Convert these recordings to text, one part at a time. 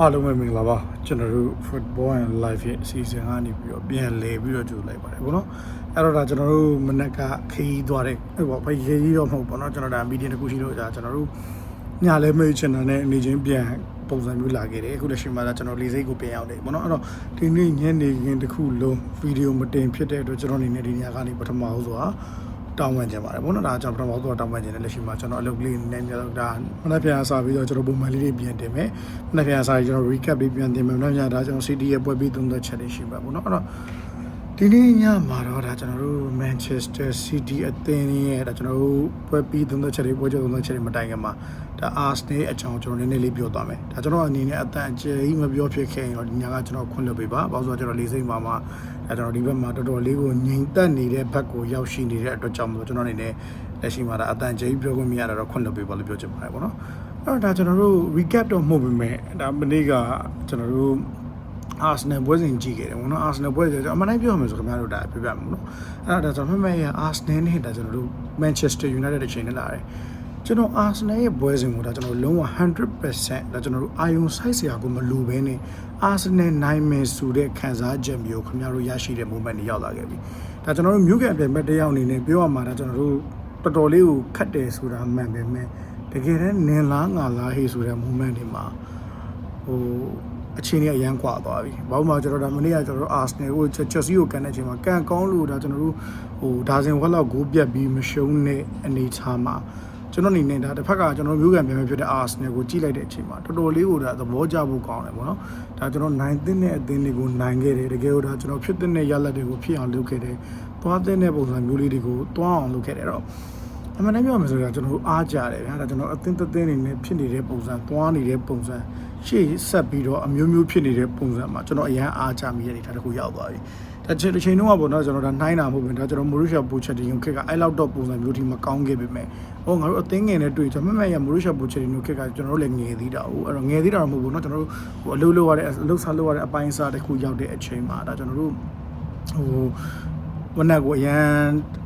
အားလုံးပဲမင်္ဂလာပါကျွန်တော်တို့ football and life ရဲ့အစီအစဉ်ကနေပြီးတော့ပြန်လည်ပြီးတော့ကြိုလိုက်ပါတယ်ဗောနော်အဲ့တော့ဒါကျွန်တော်တို့မနက်ကခရီးသွားတဲ့ဟိုပေါ့ဘယ်ရေးကြီးတော့မဟုတ်ဘောနော်ကျွန်တော်ဒါမီဒီယာတစ်ခုရှိလို့ဒါကျွန်တော်တို့ညလဲမေးချင်တာနဲ့အနေချင်းပြန်ပုံစံမျိုးလာခဲ့တယ်အခုလက်ရှိမှာဒါကျွန်တော်လေးစိတ်ကိုပြန်ရောက်တယ်ဗောနော်အဲ့တော့ဒီနေ့ညနေခင်းတစ်ခုလုံးဗီဒီယိုမတင်ဖြစ်တဲ့အတွက်ကျွန်တော်အနေနဲ့ဒီညကနေပထမဆုံးဆိုတာ တောင်းပန်ကြပါတယ်ဘုန်းတော်ဒါကျွန်တော်ပထမဆုံးတောင်းပန်ခြင်းနဲ့လက်ရှိမှာကျွန်တော်အလုပ်ကလေးနည်းနည်းတော့ဒါမနေ့ပြန်စားပြီးတော့ကျွန်တော်ပုံမှန်လေးတွေပြန်တင်မယ်မနေ့ပြန်စားပြီးကျွန်တော် recap လေးပြန်တင်မယ်မနေ့ပြန်ဒါကျွန်တော် CD ရဲ့ပွဲပြီးသုံးသက်ချက်တွေရှိပါဘုန်းတော်အဲ့တော့ ဒီနေ့ညမှာတော့ဒါကျွန်တော်တို့ Manchester City အသင်းရဲ့ဒါကျွန်တော်တို့ပွဲပြီးသုံးသက်ချက်တွေပွဲချုပ်သုံးသက်ချက်တွေမတိုင်ခင်မှာဒါ Arsenal အကြောင်းကျွန်တော်နည်းနည်းလေးပြောသွားမယ်ဒါကျွန်တော်အနေနဲ့အတန်အကျယ်ကြီးမပြောဖြစ်ခဲ့ရင်တော့ဒီညကကျွန်တော်ခွင့်လွှတ်ပေးပါဘာလို့ဆိုတော့ကျွန်တော်လေးစိတ်မှာမှာအဲကျွန်တော်ဒီဘက်မှာတော်တော်လေးကိုငြိမ်သက်နေတဲ့ဘက်ကိုရောက်ရှိနေတဲ့အတွက်ကြောင့်မလို့ကျွန်တော်အနေနဲ့လက်ရှိမှာဒါအတန်ကျကြီးပြောခွင့်မရတာတော့ခွင့်လွှတ်ပေးပါလို့ပြောချင်ပါတယ်ပေါ့နော်အဲ့တော့ဒါကျွန်တော်တို့ recap တော့မဟုတ်ပါမယ်ဒါမနေ့ကကျွန်တော်တို့ Arsenal ပွဲစဉ်ကြည့်ခဲ့တယ်ပေါ့နော် Arsenal ပွဲစဉ်အမှန်တိုင်းပြောရမယ်ဆိုခင်ဗျားတို့ဒါပြပြမှာပေါ့နော်အဲ့ဒါဒါကျွန်တော်မှတ်ရ Arsenal နဲ့ဒါကျွန်တော်တို့ Manchester United အချိန်နဲ့လာတယ်ကျွန်တော် Arsenal ရဲ့ပွဲစဉ်ကိုဒါကျွန်တော်လုံးဝ100%ဒါကျွန်တော်တို့အာယုံစိုက်စရာကိုမလိုဘဲနဲ့ Arsenal နိုင်မယ်ဆိုတဲ့ခံစားချက်မျိုးခင်ဗျားတို့ရရှိတဲ့ moment တွေရောက်လာခဲ့ပြီဒါကျွန်တော်တို့မြို့ကန်ပြန်မဲ့တယောက်အနေနဲ့ပြောရမှာဒါကျွန်တော်တို့တော်တော်လေးကိုခတ်တယ်ဆိုတာမှန်ပဲမဲ့တကယ်တမ်းနင်လားငါလားဟေးဆိုတဲ့ moment တွေမှာဟို အခြေအနေအရန်ကွာသွားပြီ။ဘာလို့မှကျွန်တော်ဒါမနေ့ကကျွန်တော်အာဆနယ်ကိုချက်စီကိုကန်တဲ့အချိန်မှာကန်ကောင်းလို့ဒါကျွန်တော်တို့ဟိုဒါဇင်ဝက်လောက်ဂိုးပြတ်ပြီးမရှုံးတဲ့အနေအထားမှာကျွန်တော်အနေနဲ့ဒါတစ်ဖက်ကကျွန်တော်မျိုးကန်ပြန်ဖြစ်တဲ့ Arsenal ကိုကြည့်လိုက်တဲ့အချိန်မှာတော်တော်လေးကိုဒါသဘောကျဖို့ကောင်းတယ်ပေါ့နော်။ဒါကျွန်တော်နိုင်သင့်တဲ့အသင်းတွေကိုနိုင်ခဲ့တယ်။တကယ်လို့ဒါကျွန်တော်ဖြစ်တဲ့ရလဒ်တွေကိုဖြစ်အောင်လုပ်ခဲ့တယ်။သွားသင့်တဲ့ပုံစံမျိုးလေးတွေကိုသွားအောင်လုပ်ခဲ့တယ်။အဲ့တော့ အမှန်တမ်းပြောမယ်ဆိုတော့ကျွန်တော်တို့အားကြတယ်ဗျာဒါကျွန်တော်အသင်းတစ်သင်းနေနဲ့ဖြစ်နေတဲ့ပုံစံသွားနေတဲ့ပုံစံရှေ့ဆက်ပြီးတော့အမျိုးမျိုးဖြစ်နေတဲ့ပုံစံမှာကျွန်တော်အရန်အားကြမိရတဲ့ဒါတခုရောက်သွားပြီဒါချိန်တစ်ချိန်တုန်းကပေါ့နော်ကျွန်တော်ဒါနှိုင်းတာမဟုတ်ဘူးဒါကျွန်တော်မိုရီရှာပိုချက်တင်ရုံခက်ကအဲ့လောက်တော့ပုံစံမျိုးဒီမကောင်းခဲ့ပေမဲ့ဟောငါတို့အသင်းငယ်နဲ့တွေ့ကျွန်တော်မမရမိုရီရှာပိုချက်တင်ရုံခက်ကကျွန်တော်တို့လည်းငယ်သေးတာဟုတ်အဲ့တော့ငယ်သေးတာတော့မဟုတ်ဘူးနော်ကျွန်တော်တို့ဟိုအလုပ်လုပ်ရတဲ့အလုပ်စားလုပ်ရတဲ့အပိုင်းအစားတစ်ခုရောက်တဲ့အချိန်မှာဒါကျွန်တော်တို့ဟို ဝနက်ကိုအရန်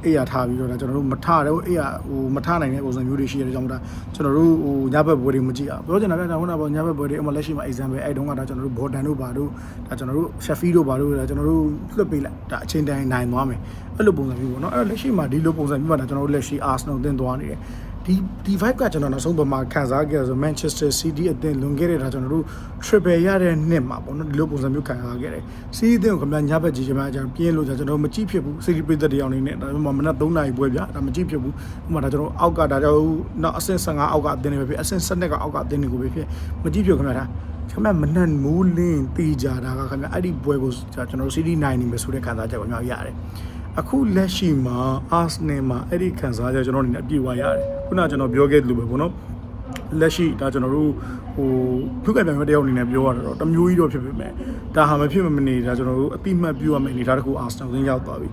အေးရထားပြီးတော့ဒါကျွန်တော်တို့မထတော့အေးရဟိုမထနိုင်တဲ့ပုံစံမျိုးတွေရှိရတဲ့ကြောင့်မို့ဒါကျွန်တော်တို့ဟိုညဘက်ဘွယ်တွေမကြည့်အောင်ပြောချင်တာကဒါဟိုနာပေါ့ညဘက်ဘွယ်တွေအမလက်ရှိမှာ exam ပဲအဲ့တုန်းကဒါကျွန်တော်တို့ဘော်ဒန်တို့ဘာတို့ဒါကျွန်တော်တို့ Sheffield တို့ဘာတို့ဒါကျွန်တော်တို့လွှတ်ပေးလိုက်ဒါအချိန်တိုင်းနိုင်သွားမယ်အဲ့လိုပုံစံမျိုးပေါ့နော်အဲ့တော့လက်ရှိမှာဒီလိုပုံစံမျိုးမှာဒါကျွန်တော်တို့လက်ရှိ Arsenal တင်သွားနေတယ် ဒီဒီ vibe ကကျွန်တော်နောက်ဆုံးပမာခံစားခဲ့ဆို Manchester City အသင်းလွန်ခဲ့တဲ့ဒါကျွန်တော်တို့ triple ရတဲ့နှစ်မှာပေါ့နော်ဒီလိုပုံစံမျိုးခံစားခဲ့တယ် City အသင်းကိုခင်ဗျာညဘက်ကြည့်ချင်မှကျွန်တော်ပြင်းလို့ကျွန်တော်မကြည့်ဖြစ်ဘူး City ပြည်သက်တရားအနေနဲ့ဒါပေမဲ့မနက်3နာရီပွဲပြဒါမကြည့်ဖြစ်ဘူးဥပမာဒါကျွန်တော်အောက်ကဒါကြောင့်နောက်အဆင့်15အောက်ကအသင်းတွေပဲဖြစ်အဆင့်7ကအောက်ကအသင်းတွေကိုပဲဖြစ်မကြည့်ဖြစ်ခင်ဗျာဒါခင်ဗျာမနက်မူးလင်းတီးကြတာကခင်ဗျာအဲ့ဒီပွဲကိုကျွန်တော် City နိုင်နေမယ်ဆိုတဲ့ခံစားချက်ကိုကျွန်တော်ရတယ် အခုလက်ရှိမှာ Arsenal မှာအဲ့ဒီခံစားချက်ကျွန်တော်အနေနဲ့အပြည့်ဝရတယ်ခုနကကျွန်တော်ပြောခဲ့သလိုပဲပေါ့နော်လက်ရှိဒါကျွန်တော်တို့ဟိုထုကပြန်ပြတယောက်အနေနဲ့ပြောရတာတော့တမျိုးကြီးတော့ဖြစ်ပေမဲ့ဒါဟာမဖြစ်မနေဒါကျွန်တော်တို့အတိမတ်ပြုရမယ့်အနေအထားတစ်ခု Arsenal ကိုရောက်သွားပြီ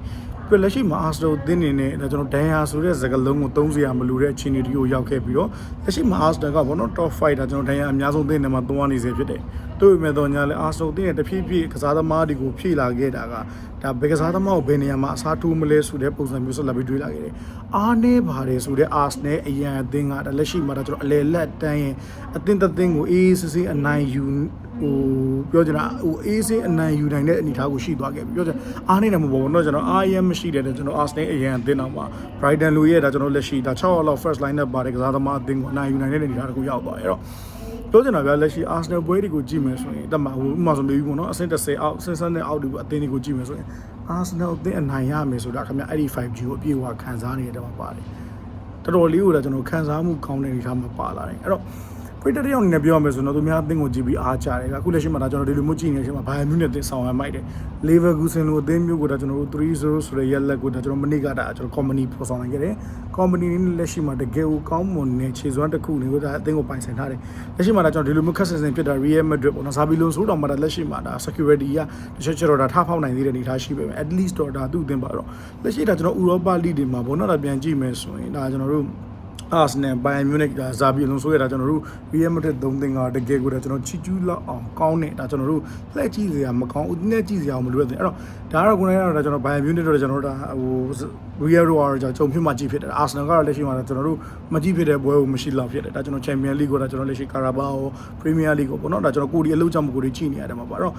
ပြလက်ရှိမှာ Arsenal တင်းနေနဲ့ဒါကျွန်တော်ဒန်ယာဆိုတဲ့စကားလုံးကိုသုံးစရာမလိုတဲ့အခြေအနေတီကိုရောက်ခဲ့ပြီးတော့လက်ရှိမှာ Arsenal ကဘောနော် top 5ဒါကျွန်တော်ဒန်ယာအများဆုံးတင်းနေမှာသွားနေစေဖြစ်တယ်တို့ပေမဲ့တော့ညာလဲ Arsenal တင်းရဲ့တဖြည်းဖြည်းကစားသမားတွေကိုဖြည့်လာခဲ့တာကဒါဘယ်ကစားသမားကိုဘယ်နေရာမှာအစားထိုးမလဲဆိုတဲ့ပုံစံမျိုးဆက်လက်ပြီးတွေးလာခဲ့တယ်အားနေပါတယ်ဆိုတဲ့ Arsenal အရန်အသင်းကဒါလက်ရှိမှာဒါကျွန်တော်အလေလက်တန်းရင်အသင်းတစ်သင်းကိုအေးအေးဆေးဆေးအနိုင်ယူဟိုပြောချင်တာဟိုအေးစေးအနိုင်ယူနိုင်တဲ့အနေအထားကိုရှိသွားခဲ့ပြီပြောချင်အားနေတယ်မဟုတ်ဘူးเนาะကျွန်တော်အားရမရှိတယ်ကျွန်တော် Arsenal အရင်အသင်းအောင်ပါ Brighton လူရဲ့ဒါကျွန်တော်လက်ရှိဒါ6ရောက်လောက် first line up ပါတယ်ကစားသမားအသင်းကိုအနိုင်ယူနိုင်တဲ့အနေအထားတစ်ခုရောက်သွားတယ်အဲ့တော့ ပြောချင်တာကလက်ရှိ Arsenal ပွဲတွေကိုကြည့်မယ်ဆိုရင်တမဟိုဥပမာဆိုမေးပြီးပေါ့နော်အဆင့်30အောက်အဆင့်7နဲ့အောက်ဒီအသင်းတွေကိုကြည့်မယ်ဆိုရင် Arsenal အသင်းအနိုင်ရမယ်ဆိုတာခင်ဗျအဲ့ဒီ 5G ကိုအပြည့်အဝခံစားနေတဲ့တော့ပါတယ်တော်တော်လေးကိုဒါကျွန်တော်ခံစားမှုကောင်းတဲ့အနေအထားမှာပါလာတယ်အဲ့တော့ ပရိသတ်တယောက်အနေနဲ့ပြောရမယ်ဆိုတော့သူများအသင်းကိုကြည့်ပြီးအားကြတယ်အခုလက်ရှိမှာဒါကျွန်တော်ဒီလိုမျိုးကြည့်နေတဲ့အချိန်မှာဘိုင်ယန်မြူးနဲ့တင်ဆောင်ရမိုက်တယ်လီဗာပူးဆန်လိုအသင်းမျိုးကိုဒါကျွန်တော်တို့3-0ဆိုတဲ့ရက်လက်ကိုဒါကျွန်တော်မနေ့ကဒါကျွန်တော်ကော်မနီပေါ်ဆောင်နိုင်ခဲ့တယ်ကော်မနီနဲ့လက်ရှိမှာတကယ်ကိုကောင်းမွန်တဲ့ခြေစွမ်းတစ်ခုတွေကိုဒါအသင်းကိုပိုင်ဆိုင်ထားတယ်လက်ရှိမှာဒါကျွန်တော်ဒီလိုမျိုးခက်ဆင်ဆင်ဖြစ်တာ Real Madrid ပေါ့နော်ဇာဘီလွန်ဆိုတော့မှဒါလက်ရှိမှာဒါ security ကတချို့ကျတော့ဒါထားဖောက်နိုင်သေးတဲ့အနေအထားရှိပေမဲ့ at least တော့ဒါသူ့အသင်းပါတော့လက်ရှိဒါကျွန်တော် Europa League တွေမှာဘောနော်ဒါပြန်ကြည့်မယ်ဆိုရင်ဒါကျွန်တော်တို့ အာဆနယ်ဘိုင်မြူနစ်ဇာဘီအလုံးဆိုရတာကျွန်တော်တို့ Real Madrid 3သင်္ကာတကယ်ကိုဒါကျွန်တော်ချီကျူးလောက်အောင်ကောင်းနေတာကျွန်တော်တို့လှည့်ကြည့်စရာမကောင်းဦးနဲ့ကြည့်စရာမလိုတဲ့အဲ့တော့ဒါကတော့ကိုယ်ကတော့ဒါကျွန်တော်ဘိုင်မြူနစ်တော့ကျွန်တော်တို့ဒါဟို Real တော့ကျွန်တော်ဂျုံဖြစ်မှကြည့်ဖြစ်တယ်အာဆနယ်ကတော့လက်ရှိမှာကျွန်တော်တို့မကြည့်ဖြစ်တဲ့ပွဲကိုမရှိလောက်ဖြစ်တယ်ဒါကျွန်တော် Champions League ကိုဒါကျွန်တော်လက်ရှိ Carabao Premier League ကိုပေါ့နော်ဒါကျွန်တော်ကိုဒီအလုပ်ကြောင့်မကိုဒီကြည့်နေရတယ်မှာပါတော့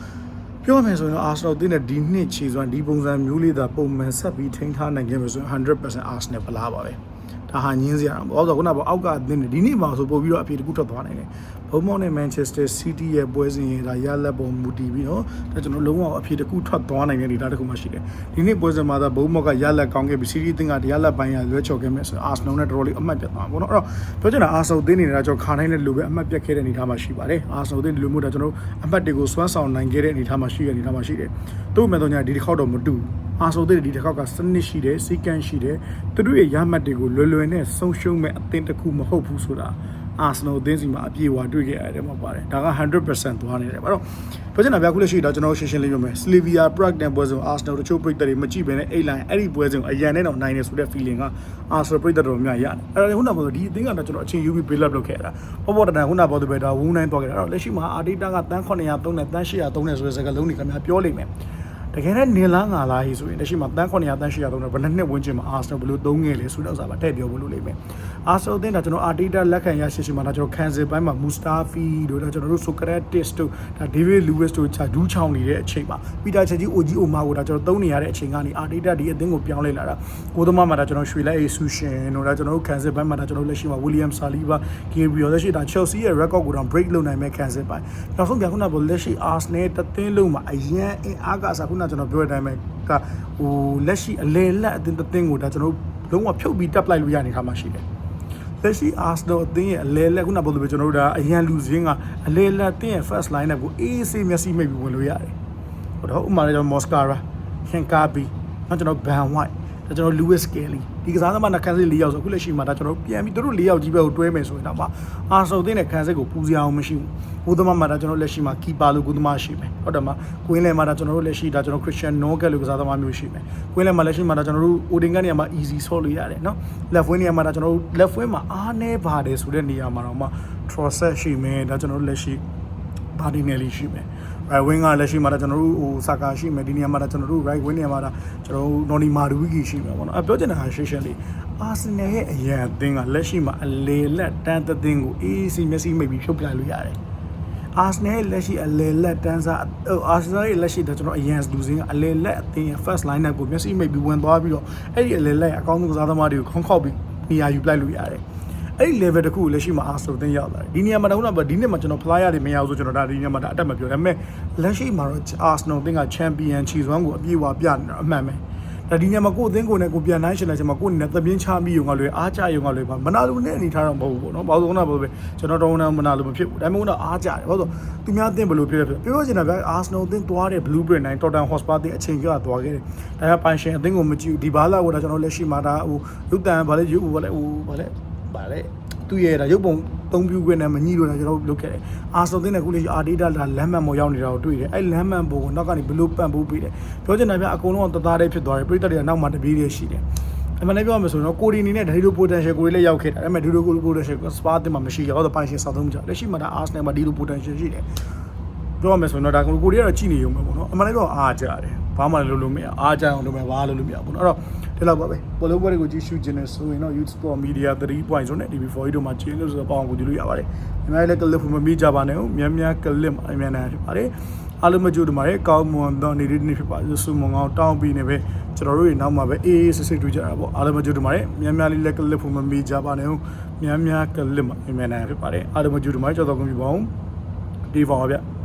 ပြောမယ်ဆိုရင်တော့ Arsenal တင်းတဲ့ဒီနှစ်ခြေစွမ်းဒီပုံစံမျိုးလေးသာပုံမှန်ဆက်ပြီးထိန်းထားနိုင်ခဲ့မယ်ဆိုရင်100% Arsenal ဖလားပါပဲ ဒါဟာညင်းစရာတော့ဘာလို့ဆိုခုနကအောက်ကအသင်းတွေဒီနေ့မှာဆိုပို့ပြီးတော့အပြေတစ်ခုထွက်သွားနိုင်တယ်ဘုံမောင်းနဲ့ Manchester City ရဲ့ပွဲစဉ်ရဲ့ဒါရလက်ပုံမူတည်ပြီးတော့ဒါကျွန်တော်လုံးဝအပြေတစ်ခုထွက်သွားနိုင်တဲ့ဒေတာတစ်ခုမှရှိတယ်ဒီနေ့ပွဲစဉ်မှာသာဘုံမောက်ကရလက်ကောင်းခဲ့ပြီး City အသင်းကရလက်ပိုင်းရလွဲချော်ခဲ့မယ်ဆိုရင် Arsenal နဲ့တော်တော်လေးအမှတ်ပြတ်သွားပါတော့အဲ့တော့ပြောချင်တာ Arsenal အသင်းနေတာကျွန်တော်ခါနိုင်တဲ့လူပဲအမှတ်ပြတ်ခဲ့တဲ့အနေအထားမှာရှိပါတယ် Arsenal အသင်းဒီလိုမျိုးဒါကျွန်တော်အမှတ်တွေကိုစွမ်းဆောင်နိုင်ခဲ့တဲ့အနေအထားမှာရှိတဲ့အနေအထားမှာရှိတယ်သူ့မဲ့တော့ညာဒီတစ်ခေါက်တော့မတူဘူး အာဆိုတဲ့ဒီတစ်ခေါက်ကစနစ်ရှိတယ်စီကံရှိတယ်သူတို့ရဲ့ရမှတ်တွေကိုလွယ်လွယ်နဲ့ဆုံးရှုံးမဲ့အသင်းတစ်ခုမဟုတ်ဘူးဆိုတာအာဆနယ်အသင်းစီမှာအပြေအဝတွေ့ခဲ့ရတယ်မှာပါတယ်ဒါက100%သွားနေတယ်ဘာလို့ပြောချင်တာဗျာခုလက်ရှိတော့ကျွန်တော်ရှင်းရှင်းလေးပြောမယ် Slavia Prague နဲ့ပွဲစဉ်အာဆနယ်တို့ချို့ပြိတ္တတွေမကြည့်ဘဲနဲ့အိတ်လိုင်းအဲ့ဒီပွဲစဉ်ကိုအရန်နဲ့တော့နိုင်နေဆိုတဲ့ feeling ကအာဆနယ်ပြိတ္တတော်များရတယ်အဲ့ဒါခုနကပြောဒီအသင်းကတော့ကျွန်တော်အချင်း UV build up လုပ်ခဲ့တာပေါ်ပေါ်တန်တန်ခုနကပြောသူပဲဒါဝူးနိုင်သွားခဲ့တာအဲ့တော့လက်ရှိမှာအာဒီတာကတန်း903နဲ့တန်း803နဲ့ဆိုတဲ့စကားလုံးတွေခင်ဗျာပြောလိမ့်မယ် တကယ်နဲ့နေလားငါလားဟိဆိုရင်လက်ရှိမှာတန်း900တန်း800သုံးတယ်ဘယ်နှစ်နှစ်ဝန်းကျင်မှာအာဆနယ်ဘယ်လိုသုံးငယ်လဲဆိုတဲ့ဥစ္စာပါထည့်ပြောဖို့လိုလိမ့်မယ်အာဆနယ်အသင်းကကျွန်တော်အာတီတာလက်ခံရရှိရှိမှာဒါကျွန်တော်ခံစစ်ပိုင်းမှာမူစတာဖီတို့ဒါကျွန်တော်တို့ဆိုကရက်တစ်တို့ဒါဒေးဗစ်လူးဝစ်တို့ချာဒူးချောင်းနေတဲ့အချိန်မှာပီတာချက်ကြီးအိုဂျီအိုမာကိုဒါကျွန်တော်သုံးနေရတဲ့အချိန်ကနေအာတီတာဒီအသင်းကိုပြောင်းလဲလာတာကိုသမားမှာဒါကျွန်တော်ရွှေလက်အေဆူရှင်တို့ဒါကျွန်တော်တို့ခံစစ်ပိုင်းမှာဒါကျွန်တော်လက်ရှိမှာဝီလီယမ်ဆာလီဘာဂေဘရီယယ်လက်ရှိဒါချယ်ဆီရဲ့ record ကိုတော့ break လုပ်နိုင်မဲ့ခံစစ်ပိုင်းနောက်ဆုံးပြန်ခုနကလက်ရှိအာဆနယ်တသင်းလုံးမှာအရန်အင်အားကစားခုနကကျွန်တော်ပြောတဲ့အတိုင်းပဲကဟိုလက်ရှိအလေလက်အသင်းတစ်သင်းကိုဒါကျွန်တော်လုံးဝဖြုတ်ပြီးတက်ပလိုက်လို့ရနေခါမှရှိတယ်လက်ရှိ Arsenal အသင်းရဲ့အလဲလက်ခုနပြောလို့ပဲကျွန်တော်တို့ဒါအရန်လူစင်းကအလဲလက်အသင်းရဲ့ first line up ကိုအေးဆေးမျက်စိမိတ်ပြီးဝင်လို့ရတယ်ဟိုတော့ဥမာလည်းကျွန်တော် Moscara Hinkapi နောက်ကျွန်တော် Van White ဒါကျွန်တော် Lewis Kelly ဒီကစားသမားနဲ့ခန်းစစ်၄ယောက်ဆိုအခုလက်ရှိမှာဒါကျွန်တော်ပြန်ပြီးတို့၄ယောက်ကြီးပဲကိုတွဲမယ်ဆိုရင်တော့မှအာဆော်သင်းနဲ့ခန်းစစ်ကိုပူစရာအောင်မရှိဘူးဘုသမားမှာဒါကျွန်တော်လက်ရှိမှာကီပါလို့ကုသမားရှိမယ်ဟုတ်တယ်မကွင်းလဲမှာဒါကျွန်တော်တို့လက်ရှိဒါကျွန်တော် Christian Nogel လို့ကစားသမားမျိုးရှိမယ်ကွင်းလဲမှာလက်ရှိမှာဒါကျွန်တော်တို့ Odin ကနေမှာ easy ဆော့လို့ရတယ်နော် left wing နေရာမှာဒါကျွန်တော်တို့ left wing မှာအားနေပါတယ်ဆိုတဲ့နေရာမှာတော့မှ Trossard ရှိမယ်ဒါကျွန်တော်တို့လက်ရှိဘာဒီနယ်လီရှိမယ် right wing ကလက်ရှိမှာတော့ကျွန်တော်တို့ဟိုစာကာရှိမယ်ဒီနေရာမှာတော့ကျွန်တော်တို့ right wing နေရာမှာတော့ကျွန်တော်တို့ Noni Maduiki ရှိမယ်ပေါ့နော်အပြောချင်တာဟာရှင်းရှင်းလေး Arsenal ရဲ့အရန်အသင်းကလက်ရှိမှာအလေလက်တန်းသင်းကိုအေးစီမျက်စိမိတ်ပြီးဖြုတ်ပြလို့ရတယ်အာဆနယ်လက်ရှိအလေလက်တန်းစားအာဆနယ်ရဲ့လက်ရှိတော့ကျွန်တော်အရန်လူစင်းကအလေလက်အသင်းရဲ့ first line up ကိုမျက်စိမိတ်ပြီးဝင်သွားပြီးတော့အဲ့ဒီအလေလက်အကောင်းဆုံးကစားသမားတွေကိုခေါင်းခောက်ပြီးနေရာယူပလိုက်လို့ရတယ် အဲ့ဒီ level တခုကိုလက်ရှိမှာ Arsenal တင်ရောက်လာတယ်ဒီနေရာမှာတော့ခုနကဒီနေ့မှာကျွန်တော် flyer တွေမရဘူးဆိုကျွန်တော်ဒါဒီနေရာမှာဒါအတက်မပြောဒါပေမဲ့လက်ရှိမှာတော့ Arsenal တင်က champion ချီစွမ်းကိုအပြည့်အဝပြနေတာအမှန်ပဲဒါဒီညမှာကိုယ်အသင်းကိုနဲ့ကိုပြန်နိုင်ရှင်လိုက်ချင်မှာကိုယ်နဲ့သမင်းချပြီးရုံကလွယ်အားကြရုံကလွယ်ပါမနာလိုနဲ့အနေထားတော့မဟုတ်ဘူးပေါ့နော်ဘာလို့လဲဆိုတော့ကျွန်တော်တော့မနာလိုမဖြစ်ဘူးဒါပေမဲ့ကတော့အားကြတယ်ဘာလို့သူများအသင်းဘယ်လိုဖြစ်လဲဖြစ်ပြောချင်တာဗျာ Arsenal အသင်းသွားတဲ့ Blueprint 9 Tottenham Hotspur အသင်းအချိန်ကြီးကသွားခဲ့တယ်ဒါကပိုင်ရှင်အသင်းကိုမကြည့်ဘူးဒီဘာလာကိုဒါကျွန်တော်လက်ရှိမှာဒါဟိုလူတန်ဘာလဲယူဘာလဲဟိုဘာလဲ ပါတယ်သူ့ရဲ့ဒါရုပ်ပုံသုံးပြခွင့်နဲ့မညီလို့လည်းကျွန်တော်လုပ်ခဲ့တယ်အာဆိုသင်းတဲ့ခုလေးအာဒေတာလာလမ်းမှန်ပေါ်ရောက်နေတာကိုတွေ့တယ်အဲ့လမ်းမှန်ပေါ်ကိုနောက်ကနေဘလို့ပန့်ပိုးပေးတယ်ပြောချင်တာပြအကုန်လုံးကတသားတည်းဖြစ်သွားတယ်ပြိတ္တတွေကနောက်မှတပြေးတည်းရှိတယ်အမှန်လည်းပြောရမယ်ဆိုတော့ကိုဒီနီနဲ့ဒရီလိုပိုတန်ရှယ်ကိုလေးလည်းရောက်ခဲ့တာဒါပေမဲ့ဒရီလိုကိုပိုတန်ရှယ်ကစပါတင်မှာမရှိရတော့ပိုင်ရှင်စောက်သုံးကြလက်ရှိမှာဒါအာစနယ်မှာဒီလိုပိုတန်ရှယ်ရှိတယ်ပြောရမယ်ဆိုတော့ဒါကိုကိုဒီကတော့ကြည့်နေရုံပဲပေါ့နော်အမှန်လည်းတော့အားကြတယ်ဘာမှလည်းလုပ်လို့မရအားကြအောင်လုပ်မယ်ဘာလို့လုပ်မရဘူးပေါ့နော်အဲ့တော့ ဒီလောက်ပါပဲပေါ်လို့ပွဲတွေကိုကြည့်ရှုခြင်းနဲ့ဆိုရင်တော့ Youth Sport Media 3.0နဲ့ TV4 တို့မှာကျင်းလို့ဆိုတော့ပေါအောင်ကိုကြည့်လို့ရပါတယ်အများကြီးလည်းကလစ်ဖို့မမိကြပါနဲ့ဦးမြန်မြန်ကလစ်မှာအမြန်နိုင်ဖြစ်ပါတယ်အားလုံးမကြိုးတမာရဲ့ကောင်းမွန်သောနေ့လေးနေ့ဖြစ်ပါစုမုံအောင်တောင်းပြီးနေပဲကျွန်တော်တို့ရဲ့နောက်မှာပဲအေးအေးဆေးဆေးတွေ့ကြတာပေါ့အားလုံးမကြိုးတမာရဲ့မြန်မြန်လေးလည်းကလစ်ဖို့မမိကြပါနဲ့ဦးမြန်မြန်ကလစ်မှာအမြန်နိုင်ဖြစ်ပါတယ်အားလုံးမကြိုးတမာကြောက်တော့ကုန်ပြီပေါ့ဒီပါပါဗျ